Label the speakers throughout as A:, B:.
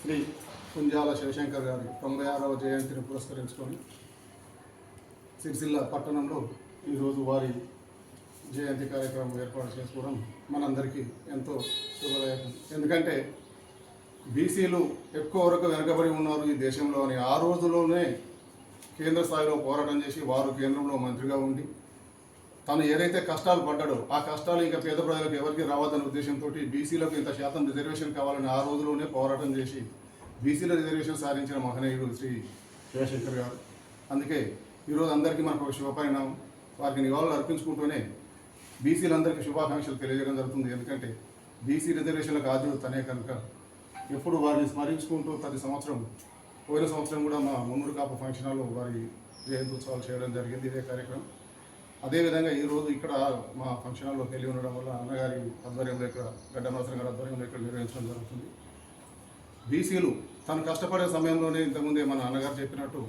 A: శ్రీ కుంజాల శివశంకర్ గారి తొంభై ఆరవ జయంతిని పురస్కరించుకొని సిరిసిల్ల పట్టణంలో ఈరోజు వారి జయంతి కార్యక్రమం ఏర్పాటు చేసుకోవడం మనందరికీ ఎంతో శుభదాయకం. ఎందుకంటే బీసీలు ఎక్కువ వరకు వెనకబడి ఉన్నారు ఈ దేశంలో అని ఆ రోజులోనే కేంద్ర స్థాయిలో పోరాటం చేసి వారు కేంద్రంలో మంత్రిగా ఉండి తను ఏదైతే కష్టాలు పడ్డాడో ఆ కష్టాలు ఇంకా పేద ప్రజలకు ఎవరికి రావద్దనే ఉద్దేశంతో బీసీలకు ఇంత శాతం రిజర్వేషన్ కావాలని ఆ రోజులోనే పోరాటం చేసి బీసీల రిజర్వేషన్ సాధించిన మహనీయుడు శ్రీ శివశంకర్ గారు. అందుకే ఈరోజు అందరికీ మనకు ఒక శుభపరిణామం. వారికి నివాళులు అర్పించుకుంటూనే బీసీలందరికీ శుభాకాంక్షలు తెలియజేయడం జరుగుతుంది. ఎందుకంటే బీసీ రిజర్వేషన్లకు ఆద్యుడు తనే కనుక. ఎప్పుడు వారిని స్మరించుకుంటూ ప్రతి సంవత్సరం పోయిన సంవత్సరం కూడా మా మున్నూరు కాపు ఫంక్షన్ హాల్లో వారి జయంతి ఉత్సవాలు చేయడం జరిగింది. ఇదే కార్యక్రమం. అదేవిధంగా ఈరోజు ఇక్కడ మా ఫంక్షన్ హాల్లో వెళ్ళి ఉండడం వల్ల అన్నగారి ఆధ్వర్యంలో ఇక్కడ గడ్డ గారి ఆధ్వర్యంలో ఇక్కడ నిర్వహించడం జరుగుతుంది. బీసీలు తను కష్టపడే సమయంలోనే ఇంతకుముందే మన అన్నగారు చెప్పినట్టు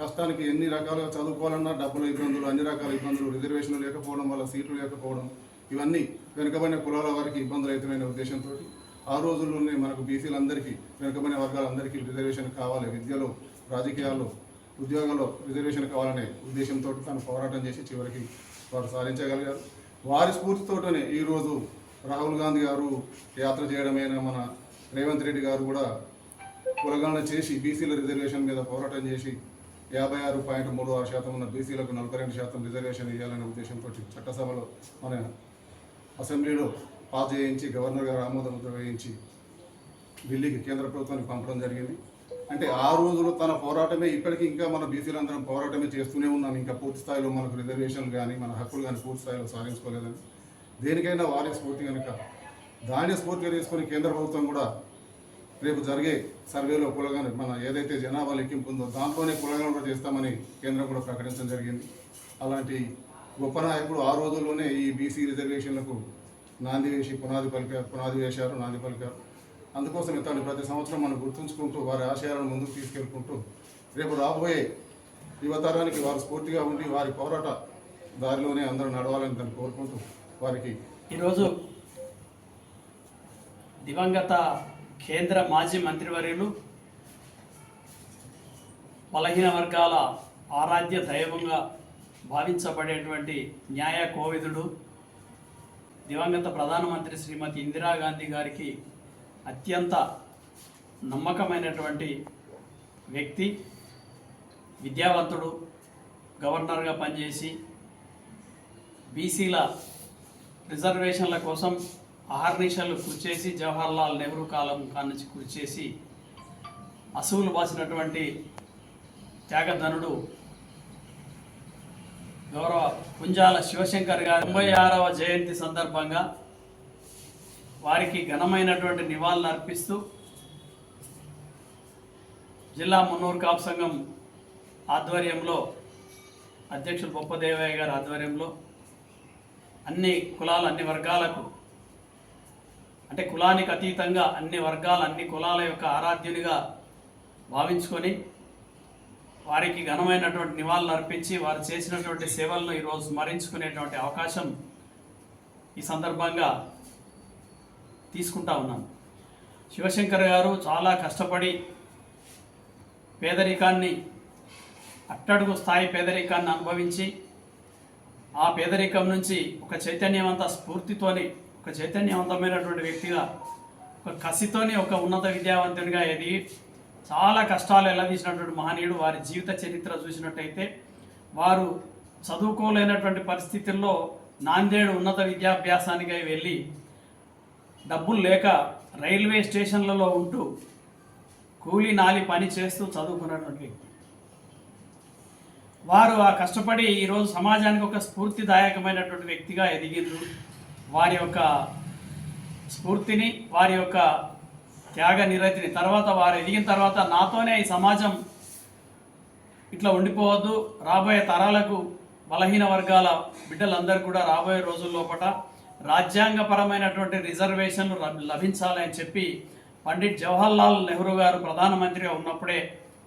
A: కష్టానికి ఎన్ని రకాలుగా చదువుకోవాలన్నా డబ్బుల ఇబ్బందులు అన్ని రకాల ఇబ్బందులు రిజర్వేషన్లు లేకపోవడం వల్ల సీట్లు లేకపోవడం ఇవన్నీ వెనుకబడిన కులాల వారికి ఇబ్బందులు అవుతున్నాయనే ఉద్దేశంతో ఆ రోజుల్లోనే మనకు బీసీలందరికీ వెనుకబడిన వర్గాలందరికీ రిజర్వేషన్ కావాలి. విద్యలో రాజకీయాల్లో ఉద్యోగంలో రిజర్వేషన్ కావాలనే ఉద్దేశంతో తాను పోరాటం చేసి చివరికి వారు సాధించగలిగారు. వారి స్ఫూర్తితోటనే ఈరోజు రాహుల్ గాంధీ గారు యాత్ర చేయడమైనా మన రేవంత్ రెడ్డి గారు కూడా కులగణన చేసి బీసీల రిజర్వేషన్ మీద పోరాటం చేసి యాభై ఆరు పాయింట్ మూడు ఆరు శాతం ఉన్న బీసీలకు నలభై రెండు శాతం రిజర్వేషన్ ఇవ్వాలనే ఉద్దేశంతో చట్టసభలో మన అసెంబ్లీలో పాస్ చేయించి గవర్నర్ గారు ఆమోద ముద్ర వేయించి ఢిల్లీకి కేంద్ర ప్రభుత్వానికి పంపడం జరిగింది. అంటే ఆ రోజులో తన పోరాటమే ఇప్పటికీ ఇంకా మన బీసీలందరం పోరాటమే చేస్తూనే ఉన్నాం. ఇంకా పూర్తి స్థాయిలో మనకు రిజర్వేషన్లు కానీ మన హక్కులు కానీ పూర్తి స్థాయిలో సాధించుకోలేదని. దేనికైనా వారి స్ఫూర్తి కనుక దాన్ని స్ఫూర్తిగా తీసుకొని కేంద్ర ప్రభుత్వం కూడా రేపు జరిగే సర్వేలో కులగానే మన ఏదైతే జనాభా లెక్కింపు ఉందో దాంట్లోనే కులగణ కూడా చేస్తామని కేంద్రం కూడా ప్రకటించడం జరిగింది. అలాంటి గొప్ప నాయకుడు ఆ రోజుల్లోనే ఈ బీసీ రిజర్వేషన్లకు నాంది వేసి పునాది పలికారు పునాది వేశారు నాంది పలికారు. అందుకోసం ఇతను ప్రతి సంవత్సరం మనం గుర్తుంచుకుంటూ వారి ఆశయాలను ముందుకు తీసుకెళ్కుంటూ రేపు రాబోయే యువతరానికి వారు స్ఫూర్తిగా ఉండి వారి పోరాట దారిలోనే అందరూ నడవాలని తను కోరుకుంటూ వారికి
B: ఈరోజు దివంగత కేంద్ర మాజీ మంత్రివర్యులు బలహీన వర్గాల ఆరాధ్య దైవంగా భావించబడేటువంటి న్యాయ కోవిదుడు దివంగత ప్రధానమంత్రి శ్రీమతి ఇందిరాగాంధీ గారికి అత్యంత నమ్మకమైనటువంటి వ్యక్తి విద్యావంతుడు గవర్నర్గా పనిచేసి బీసీల రిజర్వేషన్ల కోసం అహర్నిశలు కృషి చేసి జవహర్లాల్ నెహ్రూ కాలం కానుంచి కృషి చేసి అసువులు బాసినటువంటి త్యాగధనుడు గౌరవ కుంజాల శివశంకర్ గారు తొంభై ఆరవ జయంతి సందర్భంగా వారికి ఘనమైనటువంటి నివాళులు అర్పిస్తూ జిల్లా మున్నూరు కాపు సంఘం ఆధ్వర్యంలో అధ్యక్షులు బొప్పదేవయ్య గారి ఆధ్వర్యంలో అన్ని కులాల అన్ని వర్గాలకు అంటే కులానికి అతీతంగా అన్ని వర్గాల అన్ని కులాల యొక్క ఆరాధ్యునిగా భావించుకొని వారికి ఘనమైనటువంటి నివాళులు అర్పించి వారు చేసినటువంటి సేవలను ఈరోజు స్మరించుకునేటువంటి అవకాశం ఈ సందర్భంగా తీసుకుంటా ఉన్నాం. శివశంకర్ గారు చాలా కష్టపడి పేదరికాన్ని అట్టడుగు స్థాయి పేదరికాన్ని అనుభవించి ఆ పేదరికం నుంచి ఒక చైతన్యవంత స్ఫూర్తితోని ఒక చైతన్యవంతమైనటువంటి వ్యక్తిగా ఒక కసితోని ఒక ఉన్నత విద్యావంతునిగా ఎదిగి చాలా కష్టాలు ఎల్లదీసినటువంటి మహనీయుడు వారి జీవిత చరిత్ర చూసినట్టయితే వారు చదువుకోలేనటువంటి పరిస్థితుల్లో నాందేడు ఉన్నత విద్యాభ్యాసానికి వెళ్ళి డబ్బులు లేక రైల్వే స్టేషన్లలో ఉంటూ కూలీ నాలి పని చేస్తూ చదువుకున్నటువంటి వ్యక్తి. వారు ఆ కష్టపడి ఈరోజు సమాజానికి ఒక స్ఫూర్తిదాయకమైనటువంటి వ్యక్తిగా ఎదిగిండ్రు. వారి యొక్క స్ఫూర్తిని వారి యొక్క త్యాగ నిరతిని తర్వాత వారు ఎదిగిన తర్వాత నాతోనే ఈ సమాజం ఇట్లా ఉండిపోవద్దు. రాబోయే తరాలకు బలహీన వర్గాల బిడ్డలందరూ కూడా రాబోయే రోజుల్లోపట రాజ్యాంగపరమైనటువంటి రిజర్వేషన్లు ర- లభించాలని చెప్పి పండిట్ జవహర్లాల్ నెహ్రూ గారు ప్రధానమంత్రిగా ఉన్నప్పుడే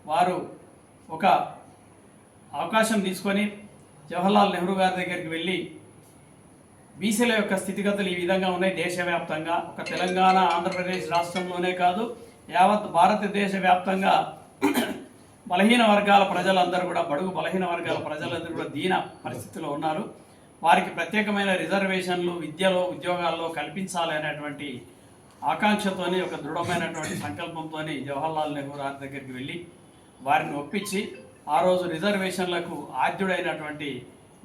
B: వారు ఒక అవకాశం తీసుకొని జవహర్లాల్ నెహ్రూ గారి దగ్గరికి వెళ్ళి బీసీల యొక్క స్థితిగతులు ఈ విధంగా ఉన్నాయి దేశవ్యాప్తంగా. ఒక తెలంగాణ ఆంధ్రప్రదేశ్ రాష్ట్రంలోనే కాదు యావత్ భారతదేశ వ్యాప్తంగా బలహీన వర్గాల ప్రజలందరూ కూడా బడుగు బలహీన వర్గాల ప్రజలందరూ కూడా దీన పరిస్థితిలో ఉన్నారు. వారికి ప్రత్యేకమైన రిజర్వేషన్లు విద్యలో ఉద్యోగాల్లో కల్పించాలి అనేటువంటి ఆకాంక్షతోని ఒక దృఢమైనటువంటి సంకల్పంతోని జవహర్లాల్ నెహ్రూ గారి దగ్గరికి వెళ్ళి వారిని ఒప్పించి ఆ రోజు రిజర్వేషన్లకు ఆద్యుడైనటువంటి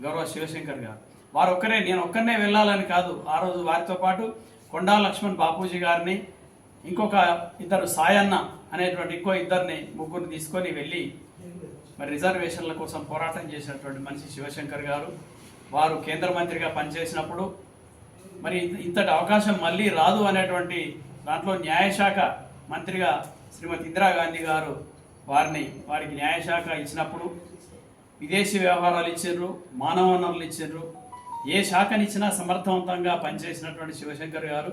B: గౌరవ శివశంకర్ గారు. వారు ఒక్కరే నేను ఒక్కరినే వెళ్ళాలని కాదు. ఆ రోజు వారితో పాటు కొండా లక్ష్మణ్ బాపూజీ గారిని ఇంకొక ఇద్దరు సాయన్న అనేటువంటి ఇంకో ఇద్దరిని ముగ్గురు తీసుకొని వెళ్ళి మరి రిజర్వేషన్ల కోసం పోరాటం చేసినటువంటి మనిషి శివశంకర్ గారు. వారు కేంద్ర మంత్రిగా పనిచేసినప్పుడు మరి ఇంత- ఇంతటి అవకాశం మళ్ళీ రాదు అనేటువంటి దాంట్లో న్యాయశాఖ మంత్రిగా శ్రీమతి ఇందిరాగాంధీ గారు వారిని వారికి న్యాయశాఖ ఇచ్చినప్పుడు విదేశీ వ్యవహారాలు ఇచ్చిండ్రు మానవ వనరులు ఇచ్చిండ్రు ఏ శాఖనిచ్చినా సమర్థవంతంగా పనిచేసినటువంటి శివశంకర్ గారు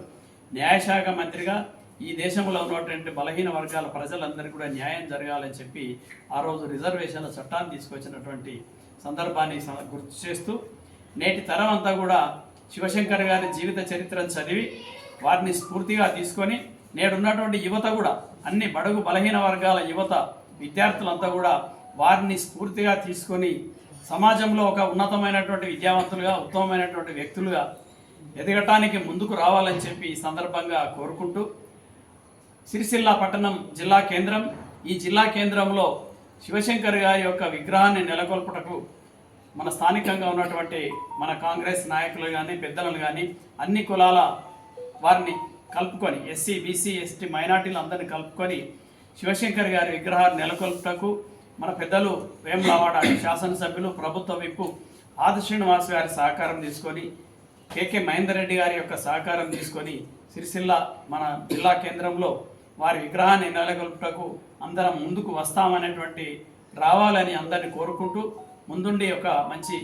B: న్యాయశాఖ మంత్రిగా ఈ దేశంలో ఉన్నటువంటి బలహీన వర్గాల ప్రజలందరికీ కూడా న్యాయం జరగాలని చెప్పి ఆ రోజు రిజర్వేషన్ల చట్టాన్ని తీసుకొచ్చినటువంటి సందర్భాన్ని స- గుర్తు చేస్తూ నేటి తరం అంతా కూడా శివశంకర్ గారి జీవిత చరిత్రను చదివి వారిని స్ఫూర్తిగా తీసుకొని నేడున్నటువంటి యువత కూడా అన్ని బడుగు బలహీన వర్గాల యువత విద్యార్థులంతా కూడా వారిని స్ఫూర్తిగా తీసుకొని సమాజంలో ఒక ఉన్నతమైనటువంటి విద్యావంతులుగా ఉత్తమమైనటువంటి వ్యక్తులుగా ఎదగటానికి ముందుకు రావాలని చెప్పి ఈ సందర్భంగా కోరుకుంటూ సిరిసిల్ల పట్టణం జిల్లా కేంద్రం. ఈ జిల్లా కేంద్రంలో శివశంకర్ గారి యొక్క విగ్రహాన్ని నెలకొల్పుటకు మన స్థానికంగా ఉన్నటువంటి మన కాంగ్రెస్ నాయకులు కానీ పెద్దలను కానీ అన్ని కులాల వారిని కలుపుకొని ఎస్సీ బీసీ ఎస్టీ మైనార్టీలు అందరిని కలుపుకొని శివశంకర్ గారి విగ్రహాన్ని నెలకొల్పుటకు మన పెద్దలు వేములవాడ శాసనసభ్యులు ప్రభుత్వ విప్పు ఆది శ్రీనివాస్ గారి సహకారం తీసుకొని కేకే మహేందర్ రెడ్డి గారి యొక్క సహకారం తీసుకొని సిరిసిల్ల మన జిల్లా కేంద్రంలో వారి విగ్రహాన్ని నెలకొల్పుటకు అందరం ముందుకు వస్తామనేటువంటి రావాలని అందరిని కోరుకుంటూ ముందుండి ఒక మంచి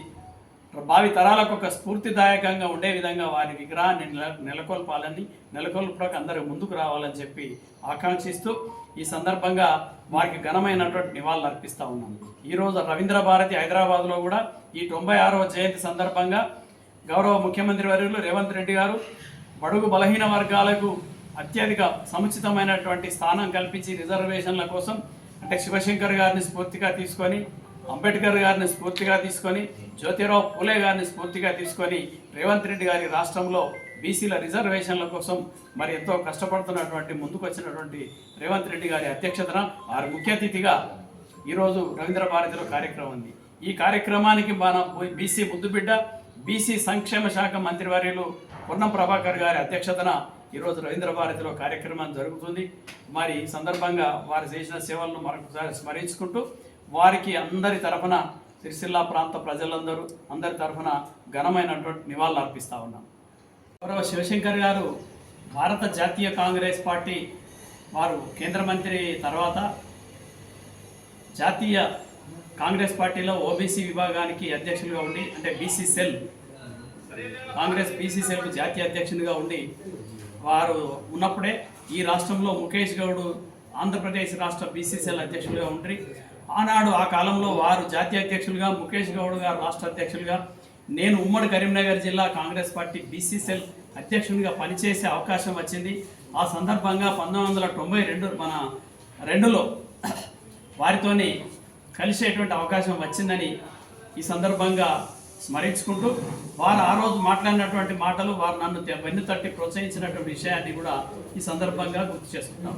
B: భావి తరాలకు ఒక స్ఫూర్తిదాయకంగా ఉండే విధంగా వారి విగ్రహాన్ని నెల నెలకొల్పాలని నెలకొల్పడానికి అందరూ ముందుకు రావాలని చెప్పి ఆకాంక్షిస్తూ ఈ సందర్భంగా వారికి ఘనమైనటువంటి నివాళులు అర్పిస్తా ఉన్నాను ఈరోజు రవీంద్ర భారతి హైదరాబాద్లో కూడా ఈ తొంభై ఆరవ జయంతి సందర్భంగా గౌరవ ముఖ్యమంత్రి వర్యులు రేవంత్ రెడ్డి గారు బడుగు బలహీన వర్గాలకు అత్యధిక సముచితమైనటువంటి స్థానం కల్పించి రిజర్వేషన్ల కోసం అంటే శివశంకర్ గారిని స్ఫూర్తిగా తీసుకొని అంబేద్కర్ గారిని స్ఫూర్తిగా తీసుకొని జ్యోతిరావు పూలే గారిని స్ఫూర్తిగా తీసుకొని రేవంత్ రెడ్డి గారి రాష్ట్రంలో బీసీల రిజర్వేషన్ల కోసం మరి ఎంతో కష్టపడుతున్నటువంటి ముందుకు వచ్చినటువంటి రేవంత్ రెడ్డి గారి అధ్యక్షతన వారి ముఖ్య అతిథిగా ఈరోజు రవీంద్ర భారతిలో కార్యక్రమం ఉంది. ఈ కార్యక్రమానికి మన బీసీ ముద్దుబిడ్డ బీసీ సంక్షేమ శాఖ మంత్రివర్యులు పొన్నం ప్రభాకర్ గారి అధ్యక్షతన ఈరోజు రవీంద్ర భారతిలో కార్యక్రమం జరుగుతుంది. మరి ఈ సందర్భంగా వారు చేసిన సేవలను మరొకసారి స్మరించుకుంటూ వారికి అందరి తరఫున సిరిసిల్ల ప్రాంత ప్రజలందరూ అందరి తరఫున ఘనమైనటువంటి నివాళులు అర్పిస్తా ఉన్నాం. గౌరవ శివశంకర్ గారు భారత జాతీయ కాంగ్రెస్ పార్టీ వారు కేంద్ర మంత్రి తర్వాత జాతీయ కాంగ్రెస్ పార్టీలో ఓబీసీ విభాగానికి అధ్యక్షులుగా ఉండి అంటే BC cell Congress BC cell జాతీయ అధ్యక్షునిగా ఉండి వారు ఉన్నప్పుడే ఈ రాష్ట్రంలో ముఖేష్ గౌడ్ ఆంధ్రప్రదేశ్ రాష్ట్ర బీసీ సెల్ అధ్యక్షులుగా ఉండి ఆనాడు ఆ కాలంలో వారు జాతీయ అధ్యక్షులుగా ముఖేష్ గౌడ్ గారు రాష్ట్ర అధ్యక్షులుగా నేను ఉమ్మడి కరీంనగర్ జిల్లా కాంగ్రెస్ పార్టీ బీసీ సెల్ అధ్యక్షునిగా పనిచేసే అవకాశం వచ్చింది. ఆ సందర్భంగా పంతొమ్మిది వందల తొంభై రెండు మన రెండులో వారితోని కలిసేటువంటి అవకాశం వచ్చిందని ఈ సందర్భంగా స్మరించుకుంటూ వారు ఆ రోజు మాట్లాడినటువంటి మాటలు వారు నన్ను వెన్ను తట్టి ప్రోత్సహించినటువంటి విషయాన్ని కూడా ఈ సందర్భంగా గుర్తు చేసుకుంటాం.